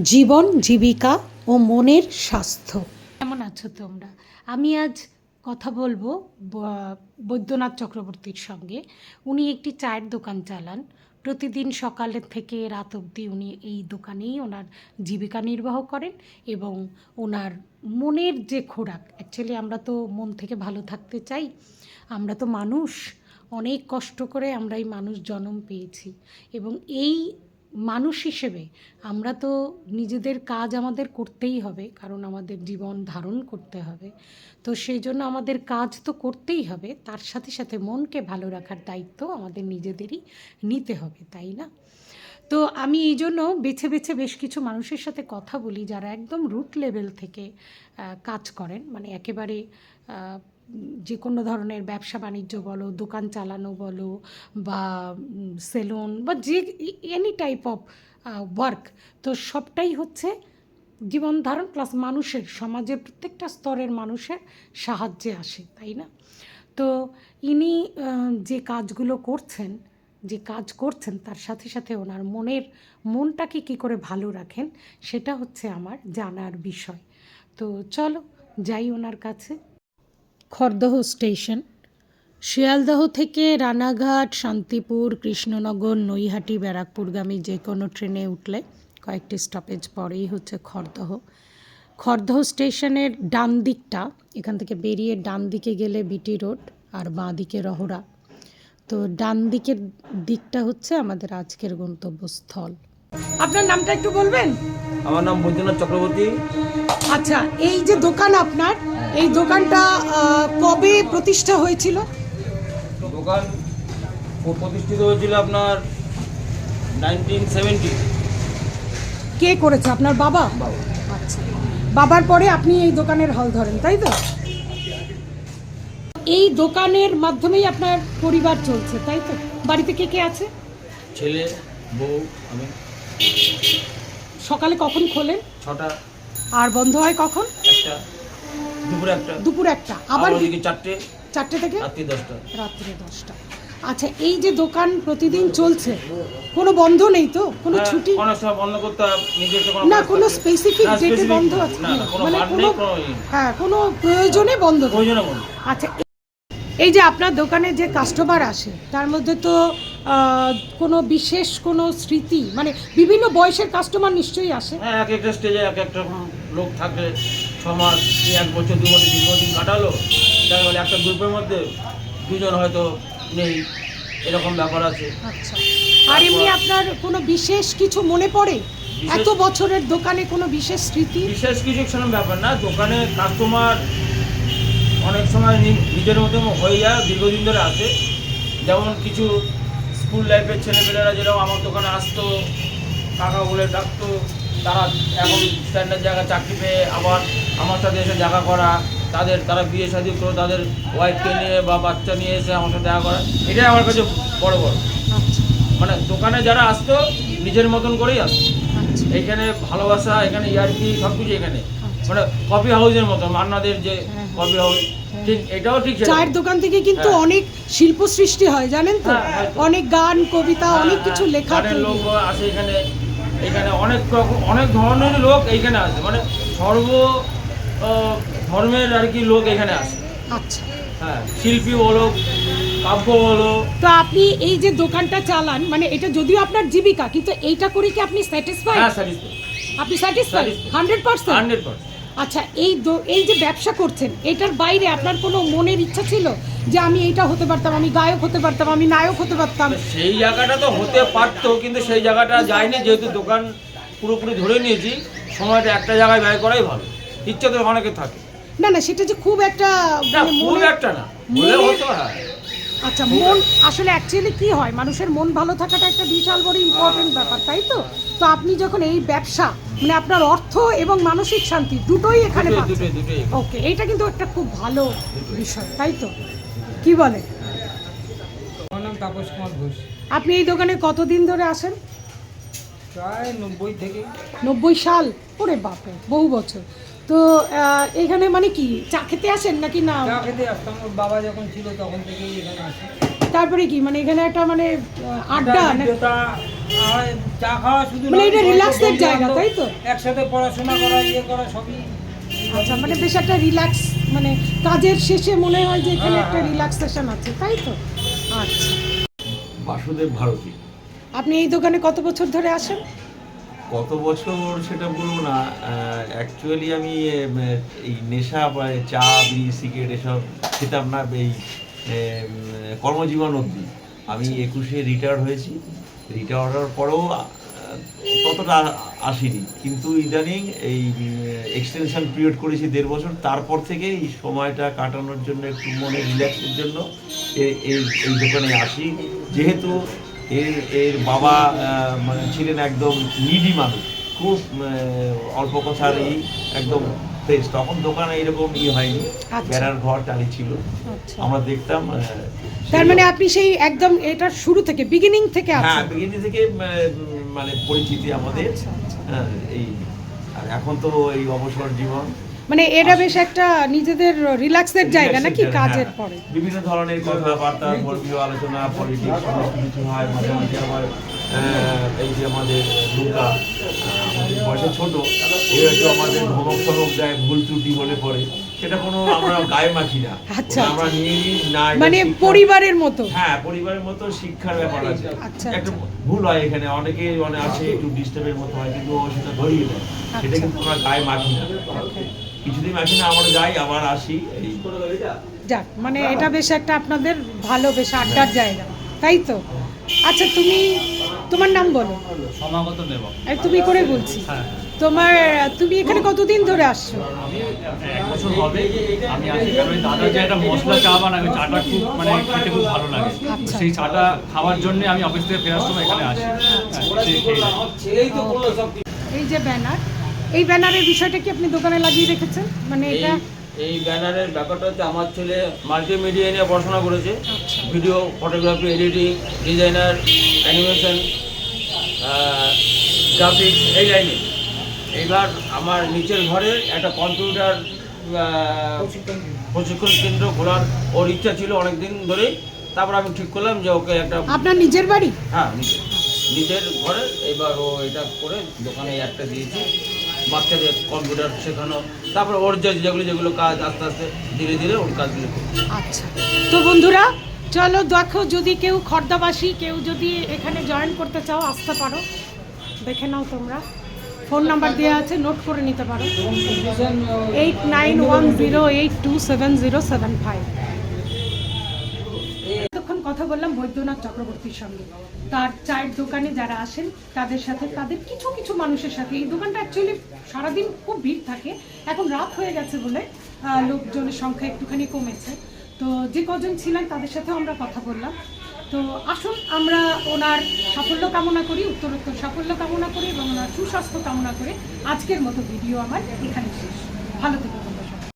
জীবন, জীবিকা ও মনের স্বাস্থ্য। কেমন আছো তোমরা? আমি আজ কথা বলব বৈদ্যনাথ চক্রবর্তীর সঙ্গে। উনি একটি চায়ের দোকান চালান। প্রতিদিন সকালের থেকে রাত অবধি উনি এই দোকানেই ওনার জীবিকা নির্বাহ করেন এবং ওনার মনের যে খোরাক অ্যাকচুয়ালি আমরা তো মন থেকে ভালো থাকতে চাই। আমরা তো মানুষ। অনেক কষ্ট করে আমরা এই মানুষ জন্ম পেয়েছি। এবং এই মানুষ হিসেবে আমরা তো নিজেদের কাজ আমাদের করতেই হবে, কারণ আমাদের জীবন ধারণ করতে হবে। তো সেই জন্য আমাদের কাজ তো করতেই হবে, তার সাথে সাথে মনকে ভালো রাখার দায়িত্ব আমাদের নিজেদেরই নিতে হবে, তাই না? তো আমি এই জন্য বেছে বেছে বেশ কিছু মানুষের সাথে কথা বলি যারা একদম রুট লেভেল থেকে কাজ করেন। মানে একেবারে যে কোনো ধরনের ব্যবসা বাণিজ্য বলো, দোকান চালানো বলো বা সেলুন বা যে এনি টাইপ অফ ওয়ার্ক তো সবটাই হচ্ছে জীবন ধারণ প্লাস মানুষের, সমাজের প্রত্যেকটা স্তরের মানুষের সাহায্যে আসে, তাই না? তো ইনি যে কাজগুলো করছেন, যে কাজ করছেন তার সাথে সাথে ওনার মনের মনটাকে কী করে ভালো রাখেন, সেটা হচ্ছে আমার জানার বিষয়। তো চলো, যাই ওনার কাছে। খড়দহ স্টেশন। শিয়ালদহ থেকে রানাঘাট, শান্তিপুর, কৃষ্ণনগর, নৈহাটি, ব্যারাকপুরগামী যে কোনো ট্রেনে উঠলে কয়েকটি স্টপেজ পরেই হচ্ছে খড়দহ। খড়দহ স্টেশনের ডান দিকটা, এখান থেকে বেরিয়ে ডান দিকে গেলে বিটি রোড আর বাঁ দিকে রহরা। তো ডান দিকের দিকটা হচ্ছে আমাদের আজকের গন্তব্যস্থল। আপনার নামটা একটু বলবেন? আমার নাম বৈদ্যনাথ চক্রবর্তী। আচ্ছা এই যে দোকান আপনার এই দোকানটা কবে প্রতিষ্ঠা হয়েছিল? দোকান প্রতিষ্ঠিত হয়েছিল আপনার নাইনটিন সেভেন্টি কে করেছে? আপনার বাবা। আচ্ছা। বাবার পরে আপনি এই দোকানের হল ধরেন তাই তো? এই দোকানের মাধ্যমেই আপনার পরিবার চলছে তাই তো? বাড়িতে কে কে আছে? ছেলে বউ আমি। সকালে কখন খোলেন? ছটা। আর বন্ধ হয় কখন? একটা। দুপুরে একটা। দুপুর একটা। আবার ওদিকে চারটে। চারটে থেকে? রাত্রি দশটা। রাত্রে দশটা। আচ্ছা এই যে দোকান প্রতিদিন চলছে কোনো বন্ধ নেই তো? কোনো হ্যাঁ, ছুটি? অনেক সময় বন্ধ করতে নিজস্ব কোনো না কোনো স্পেসিফিক ডেটে বন্ধ আছে? মানে কোনো। হ্যাঁ কোনো প্রয়োজনে বন্ধ প্রয়োজনে বন্ধ। আচ্ছা এই যে আপনার দোকানে যে কাস্টমার আসে তার মধ্যে তো কোনো বিশেষ কোনো স্মৃতি? মানে বিভিন্ন বয়সের কাস্টমার নিশ্চয়ই আসে। হ্যাঁ এক একটা স্টেজে এক একটা রকম লোক থাকে ছ মাস এক বছর দু বছর দীর্ঘদিন কাটালো? দেখা গেলো একটা গ্রুপের মধ্যে দুজন হয়তো নেই। এরকম ব্যাপার আছে। আচ্ছা। আর এমনি আপনার কোনো বিশেষ কিছু মনে পড়ে? এত বছরের দোকানে কোনো বিশেষ স্মৃতি? বিশেষ কিছু সেরকম ব্যাপার না। দোকানে কাস্টমার অনেক সময় নিজের মতো হয়ে যায় দীর্ঘদিন ধরে আসে। যেমন কিছু স্কুল লাইফের ছেলেপেলেরা যেরকম আমার দোকানে আসতো কাকা বলে ডাকতো তারা এখন স্ট্যান্ডার্ড জায়গায় চাকরি পেয়ে আবার আমার সাথে এসে দেখা করা তাদের তারা বিয়ে শাদী করে তাদের ওয়াইফকে নিয়ে বা বাচ্চা নিয়ে এসে আমার সাথে দেখা করা এটাই আমার কাছে বড় বড় মানে দোকানে যারা আসতো নিজের মতন করেই আসতো এখানে ভালোবাসা এখানে ইয়ার্কি সব কিছু এখানে। মানে কফি হাউসের মতো মান্নাদের যে হ্যাঁ। কফি হাউস ঠিক এটাও ঠিক চায়ের দোকান থেকে কিন্তু হ্যাঁ। অনেক শিল্প সৃষ্টি হয় জানেন তো? হ্যাঁ, অনেক গান কবিতা হ্যাঁ, অনেক কিছু হ্যাঁ, লেখা লোক আসে এখানে এখানে অনেক রকম অনেক ধরনের লোক এইখানে আসে। মানে সর্ব ধর্মের আর কি লোক এখানে আসে। আচ্ছা। হ্যাঁ শিল্পী বলো কাব্য বলো। তো আপনি এই যে দোকানটা চালান মানে এটা যদিও আপনার জীবিকা কিন্তু এইটা করে কি আপনি স্যাটিসফাই হ্যাঁ স্যাটিসফাই আপনি satisfy hundred percent hundred percent আচ্ছা এই এই যে ব্যবসা করছেন এটার বাইরে আপনার কোনো মনের ইচ্ছা ছিল? যে আমি এইটা হতে পারতাম আমি গায়ক হতে পারতাম আমি নায়ক হতে পারতাম? সেই জায়গাটা তো হতে পারতো কিন্তু সেই জায়গাটা যায়নি যেহেতু দোকান পুরোপুরি ধরে নিয়েছি সময়টা একটা জায়গায় ব্যয় করাই ভালো। ইচ্ছা তো অনেকে থাকে। না না সেটা যে খুব একটা না মানে খুব একটা না হলে মনে- হতো হ্যাঁ আচ্ছা মন আসলে অ্যাকচুয়ালি কি হয়? মানুষের মন ভালো থাকাটা একটা বিশাল বড় ইম্পর্টেন্ট ব্যাপার তাই তো? তো আপনি যখন এই ব্যবসা মানে আপনার অর্থ এবং মানসিক শান্তি দুটোই এখানে পাচ্ছেন। ওকে এটা কিন্তু একটা খুব ভালো বিষয় তাই তো? কি বলে? আমার নাম তাপস কুমার ঘোষ। আপনি এই দোকানে কতদিন ধরে আসেন? প্রায় নব্বই থেকে। নব্বই সাল? ওরে বাপরে বহু বছর। তো এখানে মানে কি চা খেতে আসেন নাকি না? চা খেতে আসতাম ওর বাবা যখন ছিল তখন থেকেই এখানে আসি। তারপরে কি মানে এখানে একটা মানে আড্ডা চা খাওয়া শুধু মানে এটা রিল্যাক্সের জায়গা, তাই তো? একসাথে পড়াশোনা করা ইয়ে করা সবই আচ্ছা মানে বেশ একটা রিল্যাক্স মানে কাজের শেষে মনে হয় যে এখানে হ্যাঁ, একটা। রিল্যাক্সেশন আছে তাই তো? আচ্ছা। বাসুদেব ভারতী। আপনি এই দোকানে কত বছর ধরে আসেন? কত বছর সেটা বলব না অ্যাকচুয়ালি আমি এই নেশা বা চা বিড়ি সিগারেট এসব খেতাম না এই কর্মজীবন অবধি। আমি একুশে রিটায়ার হয়েছি। রিটায়ার হওয়ার পরেও ততটা আসিনি। কিন্তু ইদানিং এই এক্সটেনশন পিরিয়ড করেছি দেড় বছর। তারপর থেকে এই সময়টা কাটানোর জন্য একটু মনে রিল্যাক্সের জন্য এই এই দোকানে আসি। যেহেতু এর এর বাবা মানে ছিলেন একদম নিডি মানুষ। খুব অল্প কথার এই একদম ফ্রেশ তখন দোকানে এরকম ই হয়নি। আচ্ছা। বেড়ার ঘর ছিল। আচ্ছা। আমরা দেখতাম তার মানে আপনি সেই একদম এটা শুরু থেকে বিগিনিং থেকে হ্যাঁ বিগিনি থেকে মানে পরিচিতি আমাদের। আচ্ছা। হ্যাঁ, এই আর এখন তো এই অবসর জীবন। মানে এটা বেশ একটা নিজেদের রিল্যাক্সের জায়গা নাকি কাজের হ্যাঁ। পরে? বিভিন্ন ধরনের কথাবার্তা ধর্মীয় আলোচনা পলিটিক্স সমস্ত কিছু হয়। মাঝে মাঝে আবার এই যে আমাদের দুর্গা আমাদের বয়সে ছোট এর একটু আমাদের ধমক ফমক দেয় ভুল ত্রুটি হলে পড়ে সেটা কোনো আমরা গায়ে মাখি না। আচ্ছা, আমরা নিয়ে নিই না মানে পরিবারের মতো? হ্যাঁ পরিবারের মতো শিক্ষার ব্যাপার আছে। আচ্ছা, একটা ভুল হয় এখানে অনেকে মানে আছে একটু ডিস্টার্বের মতো হয় কিন্তু সেটা ধরিয়ে দেয়। সেটা কিন্তু আমরা গায়ে মাখি না। কিছুদিন মাখি না আমরা যাই আবার আসি। এই যাক মানে এটা বেশ একটা আপনাদের ভালো বেশ আড্ডার জায়গা তাই তো? আচ্ছা তুমি তোমার নাম বলো। সমাগত নেব এই তুমি করে বলছি। হ্যাঁ। তোমার তুমি এখানে কতদিন ধরে আসছো? আমি এক বছর হবে আমি আসি কারণ দাদা যে একটা মশলা চা বানায় ওই চাটা খুব মানে খেতে খুব ভালো লাগে। আচ্ছা। সেই চাটা খাওয়ার জন্য আমি অফিস থেকে ফেরার সময় এখানে আসি। হ্যাঁ, এই যে ব্যানার এই ব্যানারের বিষয়টা কি আপনি দোকানে লাগিয়ে রেখেছেন? মানে এই এটা এই ব্যানারের ব্যাপারটা হচ্ছে আমার ছেলে মাল্টিমিডিয়া নিয়ে পড়াশোনা করেছে। Video photography editing designer animation graphics এই লাইনে। এইবার আমার নিচের ঘরে একটা কম্পিউটার প্রশিক্ষণ কেন্দ্র। খোলার ওর ইচ্ছা ছিল অনেক দিন ধরে তারপর আমি ঠিক করলাম যে ওকে একটা আপনার নিজের বাড়ি? হ্যাঁ নিজের। নিজের ঘরে এবার ও এটা করে দোকানে একটা দিয়েছি। বাচ্চাদের কম্পিউটার শেখানো তারপরে ওর যে যেগুলো যেগুলো কাজ আস্তে আস্তে ধীরে ধীরে ওর কাজগুলো আচ্ছা। তো বন্ধুরা চলো দেখো যদি কেউ খর্দাবাসী কেউ যদি এখানে জয়েন করতে চাও আসতে পারো। দেখে নাও তোমরা। ফোন নাম্বার দেওয়া আছে নোট করে নিতে পারো। Eight nine one zero eight two seven zero seven five কথা বললাম বৈদ্যনাথ চক্রবর্তীর সঙ্গে। তার চায়ের দোকানে যারা আসেন, তাদের সাথে তাদের কিছু কিছু মানুষের সাথে। এই দোকানটা অ্যাকচুয়ালি সারাদিন খুব ভিড় থাকে। এখন রাত হয়ে গেছে বলে লোকজনের সংখ্যা একটুখানি কমেছে। তো যে কজন ছিলেন তাদের সাথেও আমরা কথা বললাম। তো আসুন, আমরা ওনার সাফল্য কামনা করি, উত্তরোত্তর সাফল্য কামনা করি এবং ওনার সুস্বাস্থ্য কামনা করে আজকের মতো ভিডিও আমার এখানে শেষ। ভালো থেকো।